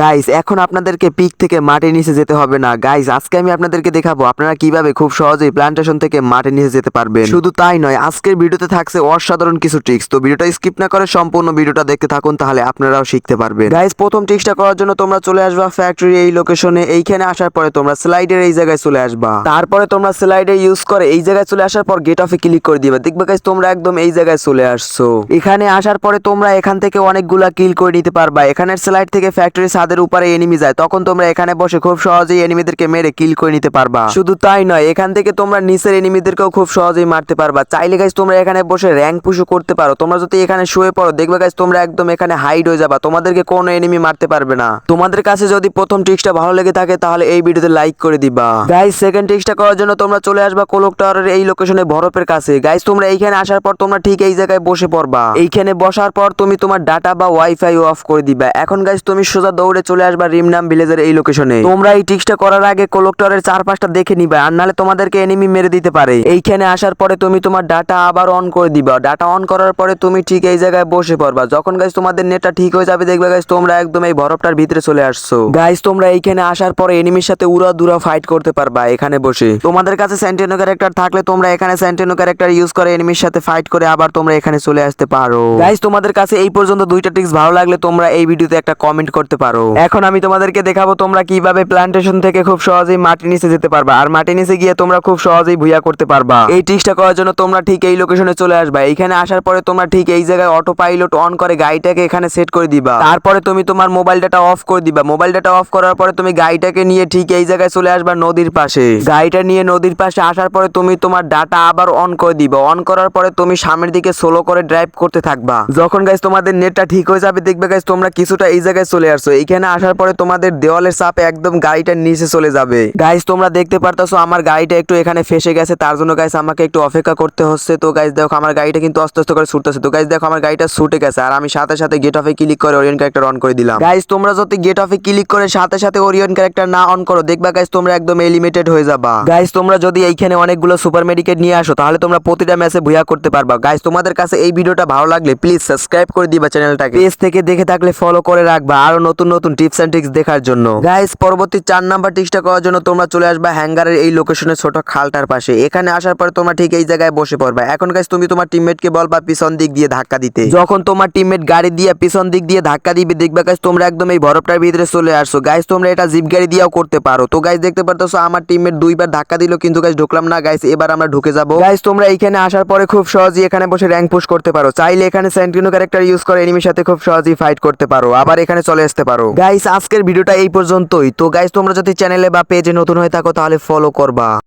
Guys এখন আপনাদেরকে pick থেকে মাটির নিচে যেতে হবে না। গাইস আজকে আমি আপনাদেরকে দেখাবো আপনারা কীভাবে খুব সহজেই প্ল্যান্টেশন থেকে মাটির নিচে যেতে পারবেন। শুধু তাই নয়, আজকের ভিডিওতে থাকছে অসাধারণ কিছু ট্রিক্স তো ভিডিওটা স্কিপ না করে সম্পূর্ণ ভিডিওটা দেখতে থাকুন, তাহলে আপনারাও শিখতে পারবেন। গাইস প্রথম ট্রিক্সটা করার জন্য তোমরা চলে আসবা ফ্যাক্টরি এই লোকেশনে এইখানে আসার পরে তোমরা স্লাইডের এই জায়গায় চলে আসবা। তারপরে তোমরা স্লাইডে ইউজ করে এই জায়গায় চলে আসার পর গেট অফে ক্লিক করে দিবা। দেখবে গাইস তোমরা একদম এই জায়গায় চলে আসছো। এখানে আসার পরে তোমরা এখান থেকে অনেকগুলা কিল করে নিতে পারবা। এখানের স্লাইড থেকে ফ্যাক্টরি ছাদের উপরে এনিমি যায়, তখন তোমরা এখানে বসে খুব সহজেই এনিমিদেরকে মেরে কিল করে নিতে পারবা। শুধু তাই নয়, এখান থেকে তোমরা নিচের এনিমিদেরকেও খুব সহজেই মারতে পারবা। চাইলে গাইস তোমরা এখানে বসে র্যাঙ্ক পুশও করতে পারো। তোমরা যদি এখানে শুয়ে পড়ো, দেখবে গাইস তোমরা একদম এখানে হাইড হয়ে যাবা। তোমাদেরকে কোনো এনিমি মারতে পারবে না। তোমাদের কাছে যদি প্রথম ট্রিক্সটা ভালো লেগে থাকে, তাহলে এই ভিডিওতে লাইক করে দিবা। গাইস সেকেন্ড ট্রিক্সটা করার জন্য তোমরা চলে আসবা কোলক টাওয়ারের এই লোকেশনে বরফের কাছে। গাইস তোমরা এইখানে আসার পর তোমরা ঠিক এই জায়গায় বসে পড়বা। এইখানে বসার পর তুমি তোমার ডাটা বা ওয়াইফাই অফ করে দিবা। এখন গাইস তুমি সোজা দৌড়ে চলে আসবা রিমনাম ভিলেজের এই লোকেশনে তোমরা এই ট্রিক্সটা করার আগে কোলক টাওয়ারের চারপাশটা দেখে নিবা, আর নাহলে তোমাদেরকে এনিমি মেরে দিতে পারে। এইখানে আসার পরে তুমি তোমার ডাটা আবার অন করে দিবা। ডাটা অন করার পরে তুমি ঠিক এই জায়গায় বসে পড়বা। যখন গাইস তোমাদের নেটটা ঠিক হয়ে যাবে, দেখবে গাইস তোমরা একদম এই বরফটার ভিতরে চলে আসছো। গাইস তোমরা এইখানে আসার পরে এনিমির সাথে উড়া দুরা ফাইট করতে পারবা এখানে বসে। তোমাদের কাছে স্যান্টেনো ক্যারেক্টার থাকলে তোমরা এখানে স্যান্টেনো ক্যারেক্টার ইউজ করে এনিমির সাথে ফাইট করে আবার তোমরা এখানে চলে আসতে পারো। গাইস তোমাদের কাছে এই পর্যন্ত দুইটা টিক্স ভালো লাগলে তোমরা এই ভিডিওতে একটা কমেন্ট করতে পারো। এখন আমি তোমাদেরকে দেখাবো তোমরা কীভাবে প্ল্যান্টেশন থেকে খুব সহজেই মাটি নিচে যেতে পারবা। আর মাটি নিচে গিয়ে তোমরা খুব সহজেই ভুইয়া করতে পারবা। এই ট্রিক্সটা করার জন্য তোমরা ঠিক এই লোকেশনে চলে আসবা। এইখানে আসার পরে তোমরা ঠিক এই জায়গায় অটো পাইলট অন করে গাড়িটাকে এখানে সেট করে দিবা। তারপরে তুমি তোমার মোবাইল ডাটা অফ করে দিবা। মোবাইল ডাটা অফ করার পরে তুমি গাড়িটাকে নিয়ে ঠিক এই জায়গায় চলে আসবা নদীর পাশে। গাড়িটা নিয়ে নদীর পাশে আসার পরে তুমি তোমার ডাটা আবার অন করে দিবা। অন করার পরে তুমি সামনের দিকে সোলো করে ড্রাইভ করতে থাকবা। যখন গাইস তোমাদের নেটটা ঠিক হয়ে যাবে, দেখবে গাইস তোমরা কিছুটা এই জায়গায় চলে আসছো। এইখানে আসার পরে তোমাদের দেওয়ালের চাপে একদম গাড়িটার নিচে চলে যাবে। গাইস তোমরা দেখতে পারতাছো আমার গাড়িটা একটু এখানে ফেসে গেছে, তার জন্য গাইস আমাকে একটু অপেক্ষা করতে হচ্ছে। তো গাইস দেখো আমার গাড়িটা কিন্তু আস্তে আস্তে করে ছুটতেছে। তো গাইস দেখো আমার গাড়িটা ছুটে গেছে আর আমি সাথে সাথে গেট অফে ক্লিক করে ওরিয়ন ক্যারেক্টার অন করে দিলাম। গাইস তোমরা যদি গেট অফে ক্লিক করে সাথে সাথে ওরিয়ন ক্যারেক্টার না অন করো, দেখবা গাইস তোমরা একদম এলিমিটেড হয়ে যাবা। গাইস তোমরা যদি এইখানে অনেকগুলো সুপার মেডিকেট নিয়ে আসো, তাহলে তোমরা প্রতিটা ম্যাচে ভুয়া করতে পারবা। গাইস তোমাদের কাছে এই ভিডিওটা ভালো লাগলে প্লিজ সাবস্ক্রাইব করে দিবা চ্যানেলটাকে পেজ থেকে দেখে থাকলে ফলো করে রাখবা। আরও নতুন নতুন টিপস এন্ড ট্রিক্স দেখার জন্য। গাইস পরবর্তী চার নাম্বার টিপসটা করার জন্য তোমরা চলে আসবা হ্যাঙ্গারের এই লোকেশনের ছোট খালটার পাশে। এখানে আসার পরে তোমরা ঠিক এই জায়গায় বসে পড়বা। এখন গাইস তুমি তোমার টিমমেটকে বলবা পিছন দিক দিয়ে ধাক্কা দিতে। যখন তোমার টিমমেট গাড়ি দিয়ে পিছন দিক দিয়ে ধাক্কা দিবে, দেখবা গাইস তোমরা একদম এই বরফটার ভিতরে চলে আসছো। গাইস তোমরা এটা জিপ গাড়ি দিয়েও করতে পারো। তো গাইস দেখতে পারতেছো আমার টিমমেট দুইবার ধাক্কা দিল, কিন্তু গাইস ঢুকলাম না। গাইস এবার আমরা ঢুকে যাব। গাইস তোমরা এখানে আসার পরে খুব সহজেই এখানে বসে র্যাঙ্ক পুশ করতে পারো। চাইলে এখানে সেন্টিনো ক্যারেক্টার ইউজ করে এনিমির সাথে খুব সহজেই ফাইট করতে পারো। আবার এখানে চলে আসতে পারো। গাইস আজকের ভিডিওটা এই পর্যন্তই। তো গাইস তোমরা যদি চ্যানেলে বা পেজে নতুন হয়ে থাকো, তাহলে ফলো করবা।